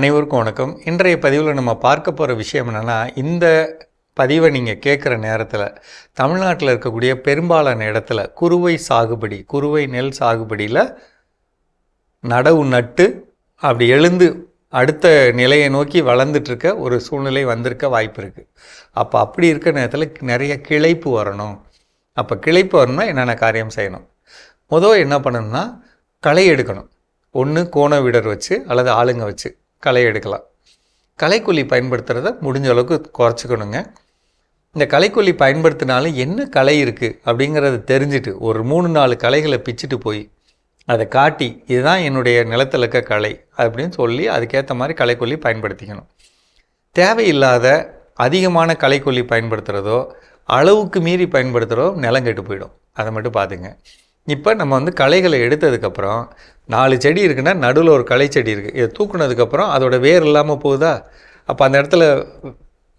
அனைவருக்கும் வணக்கம். இன்றைய பதிவில் நம்ம பார்க்க போகிற விஷயம் என்னென்னா இந்த பதிவை நீங்கள் கேட்குற நேரத்தில் தமிழ்நாட்டில் இருக்கக்கூடிய பெரும்பாலான இடத்துல குறுவை சாகுபடி குறுவை நெல் சாகுபடியில் நடவு நட்டு அப்படி எழுந்து அடுத்த நிலையை நோக்கி வளர்ந்துட்டுருக்க ஒரு சூழ்நிலை வந்திருக்க வாய்ப்பு இருக்குது அப்போ அப்படி இருக்க நேரத்தில் நிறைய கிளைப்பு வரணும். அப்போ கிளைப்பு வரணும்னா என்னென்ன காரியம் செய்யணும்? முதல் என்ன பண்ணணும்னா களை எடுக்கணும். ஒன்று கோண விடர் வச்சு அல்லது ஆளுங்க வச்சு. களை எடுக்கலாம். களைக்கொல்லி பயன்படுத்துகிறத முடிஞ்ச அளவுக்கு குறைச்சிக்கணுங்க. இந்த களைக்கொல்லி பயன்படுத்தினாலும் என்ன களை இருக்குது அப்படிங்கிறத தெரிஞ்சுட்டு ஒரு மூணு நாலு களைகளை பிச்சுட்டு போய் அதை காட்டி இதுதான் என்னுடைய நிலத்தில் இருக்க களை அப்படின்னு சொல்லி அதுக்கேற்ற மாதிரி களைக்கொல்லி பயன்படுத்திக்கணும். தேவையில்லாத அதிகமான களைக்கொல்லி பயன்படுத்துகிறதோ அளவுக்கு மீறி பயன்படுத்துகிறதோ நிலம் கெட்டு போயிடும். அதை மட்டும் பார்த்துங்க. இப்போ நம்ம வந்து களைகளை எடுத்ததுக்கப்புறம் நாலு செடி இருக்குன்னா நடுவில் ஒரு களை செடி இருக்குது இதை தூக்குனதுக்கப்புறம் அதோட வேர் இல்லாமல் போகுதா? அப்போ அந்த இடத்துல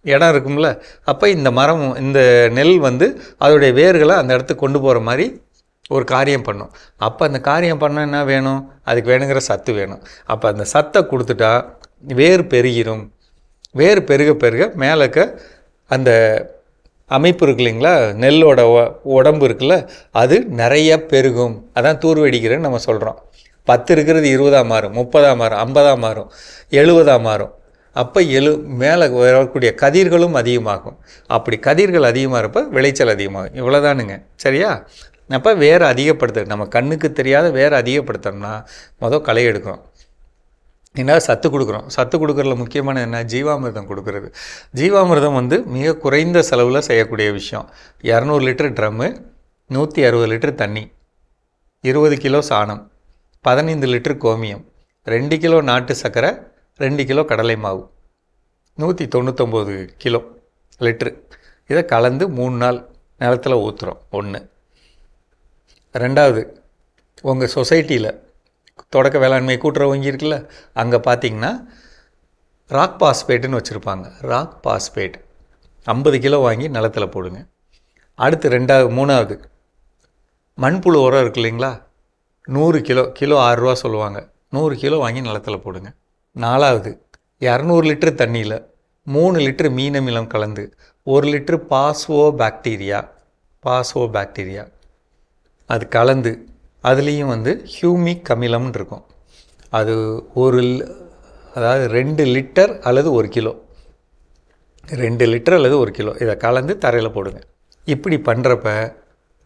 இடம் இருக்கும்ல. அப்போ இந்த மரம் இந்த நெல் வந்து அதோடைய வேர்களை அந்த இடத்துக்கு கொண்டு போகிற மாதிரி ஒரு காரியம் பண்ணும். அப்போ அந்த காரியம் பண்ணால் என்ன வேணும்? அதுக்கு வேணுங்கிற சத்து வேணும். அப்போ அந்த சத்தை கொடுத்துட்டா வேர் பெருகிடும் வேர் பெருக பெருக மேலக்க அந்த அமைப்பு இருக்கு இல்லைங்களா? நெல்லோட உடம்பு இருக்குல்ல அது நிறைய பெருகும். அதான் தூர்வெடிக்கிறேன்னு நம்ம சொல்கிறோம் பத்து இருக்கிறது இருபதாக மாறும் முப்பதாக மாறும் ஐம்பதாக மாறும் எழுபதாக மாறும் அப்போ எழு மேலே வரக்கூடிய கதிர்களும் அதிகமாகும். அப்படி கதிர்கள் அதிகமாக இருப்போ விளைச்சல் அதிகமாகும். இவ்வளோதானுங்க சரியா? அப்போ வேறு அதிகப்படுத்து நம்ம கண்ணுக்கு தெரியாத வேறு அதிகப்படுத்தணும்னா மொதல் களை எடுக்கணும். என்ன சத்து கொடுக்குறோம். சத்து கொடுக்குறதுல முக்கியமான என்ன? ஜீவாமிர்தம் கொடுக்குறது. ஜீவாமிர்தம் வந்து மிக குறைந்த செலவில் செய்யக்கூடிய விஷயம். இரநூறு லிட்டர் ட்ரம்மு நூற்றி அறுபது லிட்டர் தண்ணி இருபது கிலோ சாணம் பதினைந்து லிட்டர் கோமியம் ரெண்டு கிலோ நாட்டு சர்க்கரை ரெண்டு கிலோ கடலை மாவு நூற்றி தொண்ணூத்தொம்பது கிலோ லிட்ரு இதை கலந்து மூணு நாள் நிலத்தில் ஊற்றுறோம் ஒன்று ரெண்டாவது உங்கள் சொசைட்டியில் தொடக்க வேளாண்மை கூட்டுறவு வங்கி இருக்குல்ல அங்கே பார்த்தீங்கன்னா ராக் பாஸ்பேட்டுன்னு வச்சுருப்பாங்க. ராக் பாஸ்பேட் ஐம்பது கிலோ வாங்கி நிலத்தில் போடுங்க. அடுத்து ரெண்டாவது மூணாவது. மண்புழு உரம் இருக்கு இல்லைங்களா? நூறு கிலோ கிலோ ஆறுரூவா சொல்லுவாங்க. நூறு கிலோ வாங்கி நிலத்தில் போடுங்க. நாலாவது இரநூறு லிட்டரு தண்ணியில் மூணு லிட்டரு மீனமிலம் கலந்து ஒரு litre phospho bacteria phospho bacteria. அது கலந்து அதுலேயும் வந்து ஹியூமிக் அமிலம்னு இருக்கும். அது ஒரு அதாவது ரெண்டு லிட்டர் அல்லது ஒரு கிலோ. ரெண்டு லிட்டர் அல்லது ஒரு கிலோ. இதை கலந்து தரையில் போடுங்க. இப்படி பண்ணுறப்ப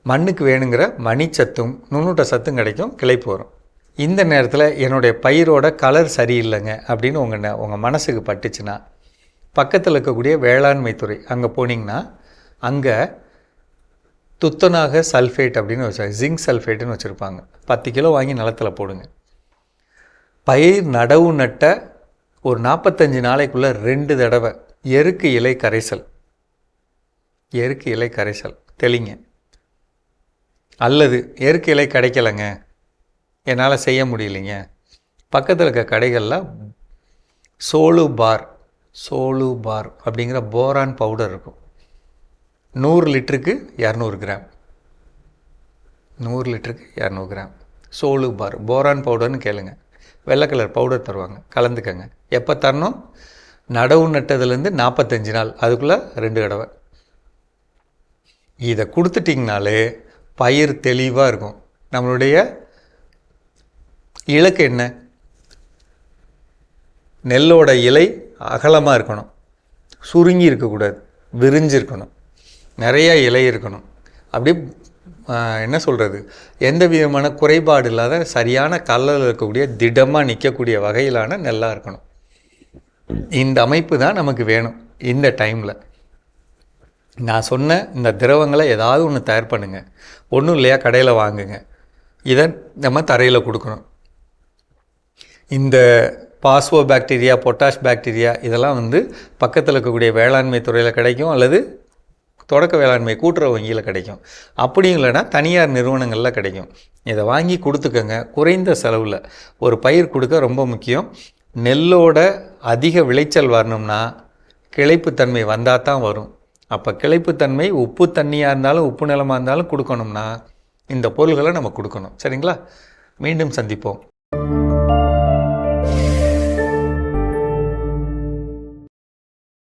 மண்ணுக்கு வேணுங்கிற மணிச்சத்தும் நுண்ணூட்ட சத்தும் கிடைக்கும் கிளைப்பு வரும். இந்த நேரத்தில் என்னுடைய பயிரோட கலர் சரியில்லைங்க அப்படின்னு உங்கள் ந- உங்கள் மனசுக்கு பட்டுச்சுன்னா பக்கத்தில் இருக்கக்கூடிய வேளாண்மை துறை அங்கே போனீங்கன்னா அங்கே துத்தநாக சல்ஃபேட் அப்படின்னு வச்சு ஜிங்க் சல்ஃபேட்டுன்னு வச்சுருப்பாங்க. பத்து கிலோ வாங்கி நிலத்தில் போடுங்க. பயிர் நடவு நட்ட ஒரு நாற்பத்தஞ்சு நாளைக்குள்ளே ரெண்டு தடவை எருக்கு இலை கரைசல். எருக்கு இலை கரைசல். தெளிங்க. அல்லது எருக்கு இலை கிடைக்கலங்க. என்னால் செய்ய முடியலைங்க. பக்கத்தில் இருக்க கடைகளில் சோலு பார் சோலு பார் அப்படிங்கிற போரான் பவுடர் இருக்கும். நூறு லிட்டருக்கு இரநூறு கிராம். நூறு லிட்டருக்கு இரநூறு கிராம். சோலு பார் போரான் பவுடர்னு கேளுங்க. வெள்ளை கலர் பவுடர் தருவாங்க. கலந்துக்கங்க. எப்போ தரணும்? நடவு நட்டதுலேருந்து நாற்பத்தஞ்சு நாள். அதுக்குள்ளே ரெண்டு தடவை. இதை கொடுத்துட்டிங்கனாலே பயிர் தெளிவாக இருக்கும். நம்மளுடைய இலக்கு என்ன? நெல்லோட இலை அகலமாக இருக்கணும். சுருங்கி இருக்கக்கூடாது. விரிஞ்சிருக்கணும். நிறைய இலை இருக்கணும். அப்படியே என்ன சொல்கிறது எந்த விதமான குறைபாடு இல்லாத சரியான கல்லில் இருக்கக்கூடிய திடமாக நிற்கக்கூடிய வகையிலான நெல்லாக இருக்கணும். இந்த அமைப்பு தான் நமக்கு வேணும் இந்த டைமில். நான் சொன்ன இந்த திரவங்களை ஏதாவது ஒன்று தயார் பண்ணுங்கள் ஒன்றும் இல்லையா கடையில் வாங்குங்க. இதை நம்ம தரையில் கொடுக்கணும். இந்த பாஸ்வோ பாக்டீரியா பொட்டாஷ் பாக்டீரியா இதெல்லாம் வந்து பக்கத்தில் இருக்கக்கூடிய வேளாண்மை துறையில் கிடைக்கும் அல்லது தொடக்க வேளாண்மை கூட்டுறவு வங்கியில் கிடைக்கும். அப்படியும் இல்லைன்னா தனியார் நிறுவனங்களில் கிடைக்கும். இதை வாங்கி கொடுத்துக்கங்க. குறைந்த செலவில். ஒரு பயிர் கொடுக்க ரொம்ப முக்கியம். நெல்லோட அதிக விளைச்சல் வரணும்னா கிளைப்புத்தன்மை வந்தால் தான் வரும். அப்போ கிளைப்புத்தன்மை உப்பு தண்ணியாக இருந்தாலும் உப்பு நிலமாக இருந்தாலும் கொடுக்கணும்னா இந்த பொருள்களை நம்ம கொடுக்கணும். சரிங்களா? மீண்டும் சந்திப்போம்.